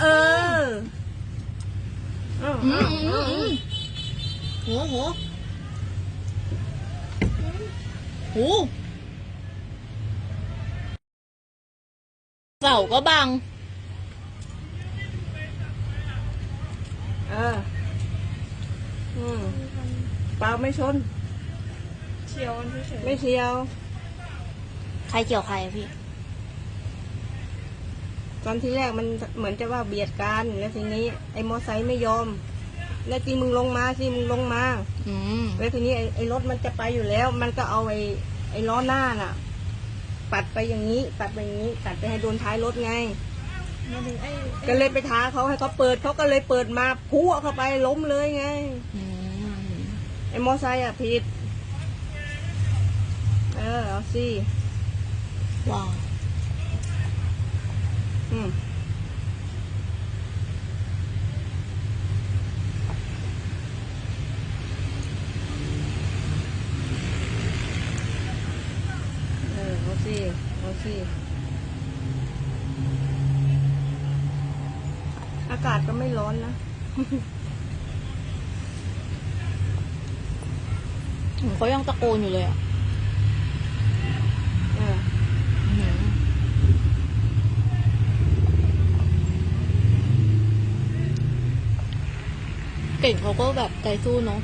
เอออืมอืมอืมอืมโหโหโหเสาก็บัง เออ อืมเปล่าไม่ชน เชียวมันเฉยๆไม่เชียว ใครเกี่ยวใครพี่ ตอนที่แรกมันเหมือนจะว่าเบียดกันแล้วทีนี้ไอ้มอไซค์ไม่ยอม แล้วทีมึงลงมาสิมึงลงมาอืมแล้วทีนี้ไอ้ไอ้รถมันจะไปอยู่แล้ว มันก็เอาไอ้ไอ้ล้อหน้าน่ะ ปัดไปอย่างนี้ ปัดไปอย่างนี้ปัดไปให้โดนท้ายรถไง มาถึงไอ้ก็เลยไปท้าเขาให้เขาเปิดเขาก็เลยเปิดมาพุ่งเข้าไปล้มเลยไง อืมไอ้มอไซค์อะผิด เออเอาสิว้าวอืม เออเอาสิเอาสิอากาศก็ไม่ร้อนนะเขายังตะโกนอยู่เลยอะ เออ อื้อหือ เก่งเขาก็แบบใจสู้เนาะ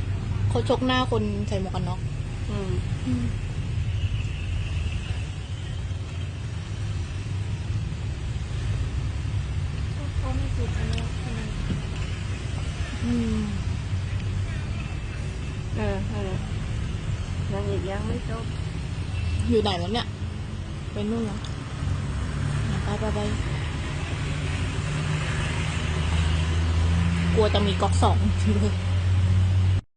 เขาชกหน้าคนใส่หมวกกันน็อกอืมเขาไม่ผิดอันนี้อืมเออเออยังอีกยังไม่จบอยู่ไหนแล้วเนี่ยไปนู่นแล้วไปไปไป กลัวจะมีก๊อกสองเลย